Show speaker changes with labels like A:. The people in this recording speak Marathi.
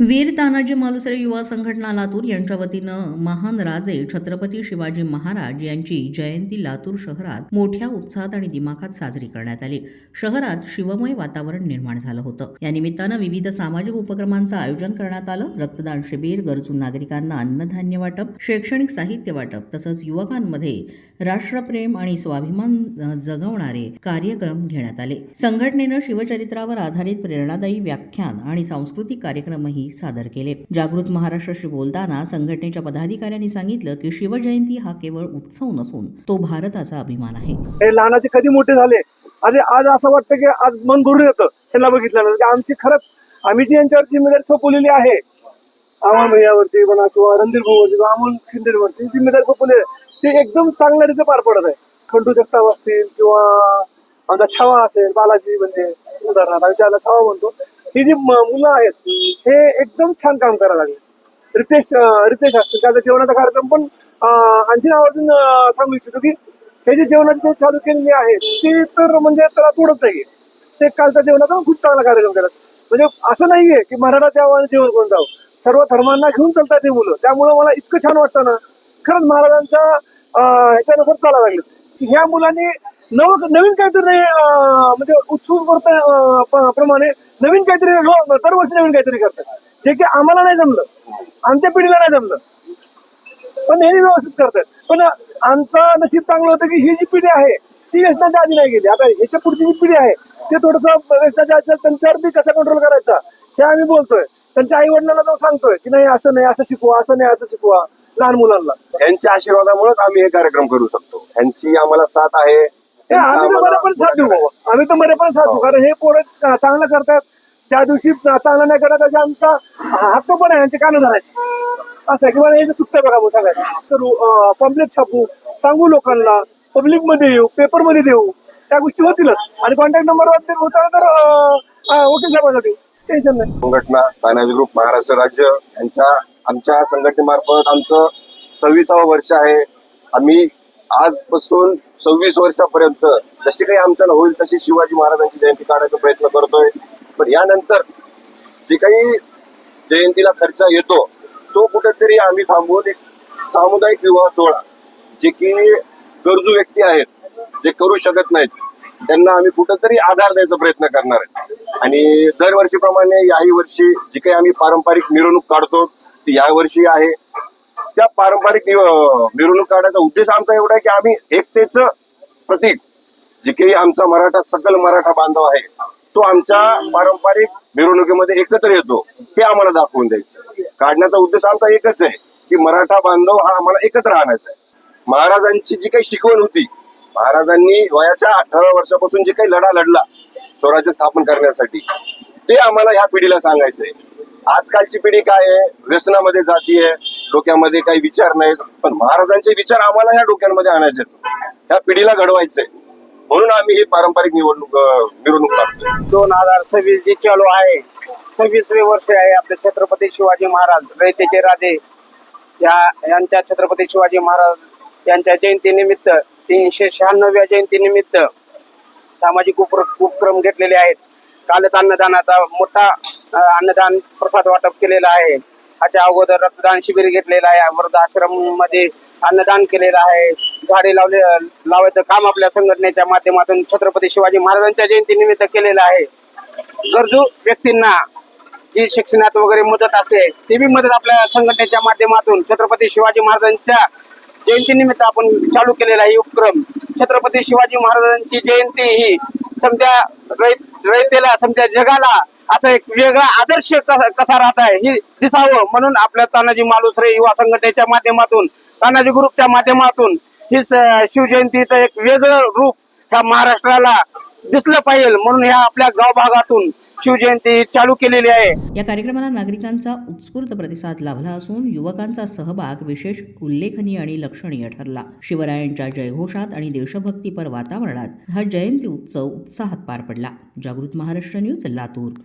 A: वीर तानाजी मालुसरे युवा संघटना लातूर यांच्या वतीनं महान राजे छत्रपती शिवाजी महाराज यांची जयंती लातूर शहरात मोठ्या उत्साहात आणि दिमाखात साजरी करण्यात आली. शहरात शिवमय वातावरण निर्माण झालं होतं. या निमित्तानं विविध सामाजिक उपक्रमांचं आयोजन करण्यात आलं. रक्तदान शिबिर गरजू नागरिकांना अन्नधान्य वाटप शैक्षणिक साहित्य वाटप तसंच युवकांमध्ये राष्ट्रप्रेम आणि स्वाभिमान जगवणारे कार्यक्रम घेण्यात आले. संघटनेनं शिवचरित्रावर आधारित प्रेरणादायी व्याख्यान आणि सांस्कृतिक कार्यक्रमही सादर केले. जागृत महाराष्ट्राशी बोलताना संघटनेच्या पदाधिकाऱ्यांनी सांगितलं की शिवजयंती हा केवळ उत्सव नसून तो भारताचा अभिमान आहे.
B: हे लहानाचे कधी मोठे झाले? आणि आज असं वाटतं की आज मन भरून येतं. त्यांना बघितल्यानंतर आमची खरंच आम्ही जी यांच्यावर जिम्मेदारी सोपवलेली आहे अमोल भैयावरती म्हणा किंवा रणधीर भाऊवरती किंवा अमोल शिंदेवरती जिम्मेदारी सोपवली ते एकदम चांगल्या रीती पार पडत आहे. खंडू जगताप असतील किंवा आमचा छावा असेल बालाजी म्हणजे उदाहरणार्थ आम्ही त्याला छावा म्हणतो ही जी मुलं आहेत. हे एकदम छान काम करायला लागले. रितेश रितेश असतील. त्याचा जेवणाचा कार्यक्रम पण अं, आणखीन आवर्जून सांगू इच्छितो की हे जे जेवणाचे चालू केलेले आहेत ते तर म्हणजे त्याला तोडत नाहीये. ते कालच्या जेवणाचा खूप चांगला कार्यक्रम करतात म्हणजे असं नाहीये की मराठाच्या आव्हाने जेवण करून जाऊ सर्व धर्मांना घेऊन चालतात ते मुलं. त्यामुळे मला इतकं छान वाटतं ना खरंच महाराजांच्या ह्याच्यानुसार चालायला लागलं. की ह्या मुलांनी नव नवीन काहीतरी म्हणजे उत्सुक प्रमाणे नवीन काहीतरी दरवर्षी नवीन काहीतरी करतात. जे की आम्हाला नाही जमलं. आमच्या पिढीला नाही जमलं. पण हे व्यवस्थित करतात. पण आमचा नशीब चांगलं होतं की ही जी पिढी आहे ती व्यसनाच्या आधी नाही गेली. आता ह्याच्या पुढची जी पिढी आहे ते थोडस व्यसनाच्या आधी त्यांच्यावरती कसा कंट्रोल करायचा हे आम्ही बोलतोय. त्यांच्या आई वडिलांना जाऊन सांगतोय की नाही असं नाही असं शिकवा असं नाही असं शिकवा लहान मुलांना.
C: यांच्या आशीर्वादामुळेच आम्ही हे कार्यक्रम करू शकतो. यांची आम्हाला साथ आहे.
B: आम्ही तर पण साथ देऊ बाबा. आम्ही तर साथ देऊ कारण हे पोरं चांगलं करतात. त्या दिवशी चांगलं नाही करत त्याचा आमचा हक्क पण आहे यांचे कानं धरायचे. असं आहे. की मला हे चुकतंय बघा मग सांगायचं तर पब्लिक छापू सांगू लोकांना पब्लिकमध्ये येऊ पेपरमध्ये देऊ त्या गोष्टी होतीलच. आणि कॉन्टॅक्ट नंबर होता तर वकील साहेबांसाठी टेन्शन नाही.
C: संघटना तानाजी ग्रुप महाराष्ट्र राज्य यांच्या आमच्या संघटनेमार्फत आमचं सव्वीसावं वर्ष आहे. आम्ही आजपासून सव्वीस वर्षापर्यंत जशी काही आमच्याला होईल तशी शिवाजी महाराजांची जयंती काढायचा प्रयत्न करतोय. पण यानंतर जे काही जयंतीला खर्च येतो तो कुठेतरी आम्ही थांबवून एक सामुदायिक विवाह सोहळा जे की गरजू व्यक्ती आहेत जे करू शकत नाहीत त्यांना आम्ही कुठंतरी आधार द्यायचा प्रयत्न करणार आहे. आणि दरवर्षीप्रमाणे याही वर्षी जी काही आम्ही पारंपरिक मिरवणूक काढतो ती या वर्षी आहे. त्या पारंपरिक मिरवणूक काढायचा उद्देश आमचा एवढा आहे की आम्ही एकतेच प्रतीक जे काही आमचा मराठा सकल मराठा बांधव आहे तो आमच्या पारंपरिक मिरवणुकीमध्ये एकत्र येतो हे आम्हाला दाखवून द्यायचं. काढण्याचा उद्देश आमचा एकच आहे की मराठा बांधव हा आम्हाला एकत्र आणायचा आहे. महाराजांची जी काही शिकवण होती महाराजांनी वयाच्या अठराव्या वर्षापासून जे काही लढा लढला स्वराज्य स्थापन करण्यासाठी ते आम्हाला ह्या पिढीला सांगायचंय. आजकालची पिढी काय आहे? व्यसनामध्ये जाती आहे डोक्यामध्ये काही विचार नाहीत. पण महाराजांचे विचार आम्हाला ह्या डोक्यांमध्ये आणायचे ह्या पिढीला घडवायचे म्हणून आम्ही ही पारंपरिक निवडणूक मिरवणूक काढतो
D: दोन हजार सव्वीस जे चालू आहे. सव्वीसवे वर्ष आहे आपले छत्रपती शिवाजी महाराज रयतेचे राधे या यांच्या छत्रपती शिवाजी महाराज यांच्या जयंतीनिमित्त तीनशे शहाण्णव्या जयंतीनिमित्त सामाजिक उपक्रम घेतलेले आहेत. कालच अन्नदानाचा मोठा अन्नदान प्रसाद वाटप केलेला आहे. त्याच्या अगोदर रक्तदान शिबिर घेतलेलं आहे. वृद्धाश्रममध्ये अन्नदान केलेलं आहे. झाडे लावले लावायचं काम आपल्या संघटनेच्या माध्यमातून छत्रपती शिवाजी महाराजांच्या जयंतीनिमित्त केलेलं आहे. गरजू व्यक्तींना जी शिक्षणात वगैरे मदत असते ती बी मदत आपल्या संघटनेच्या माध्यमातून छत्रपती शिवाजी महाराजांच्या जयंतीनिमित्त आपण चालू केलेला आहे. उपक्रम. छत्रपती शिवाजी महाराजांची जयंती ही समजा रयतेला समजा जगाला असं एक वेगळा आदर्श कसा राहत आहे हे दिसावं म्हणून आपल्या तानाजी मालुसरे युवा संघटनेच्या माध्यमातून तानाजी ग्रुपच्या माध्यमातून ही शिवजयंतीचं एक वेगळं रूप ह्या महाराष्ट्राला दिसलं पाहिजे म्हणून ह्या आपल्या गाव भागातून शिवजयंती चालू केलेली आहे.
A: या कार्यक्रमाला नागरिकांचा उत्स्फूर्त प्रतिसाद लाभला असून युवकांचा सहभाग विशेष उल्लेखनीय आणि लक्षणीय ठरला. शिवरायांच्या जयघोषात आणि देशभक्तीपर वातावरणात हा जयंती उत्सव उत्साहात पार पडला. जागृत महाराष्ट्र न्यूज लातूर.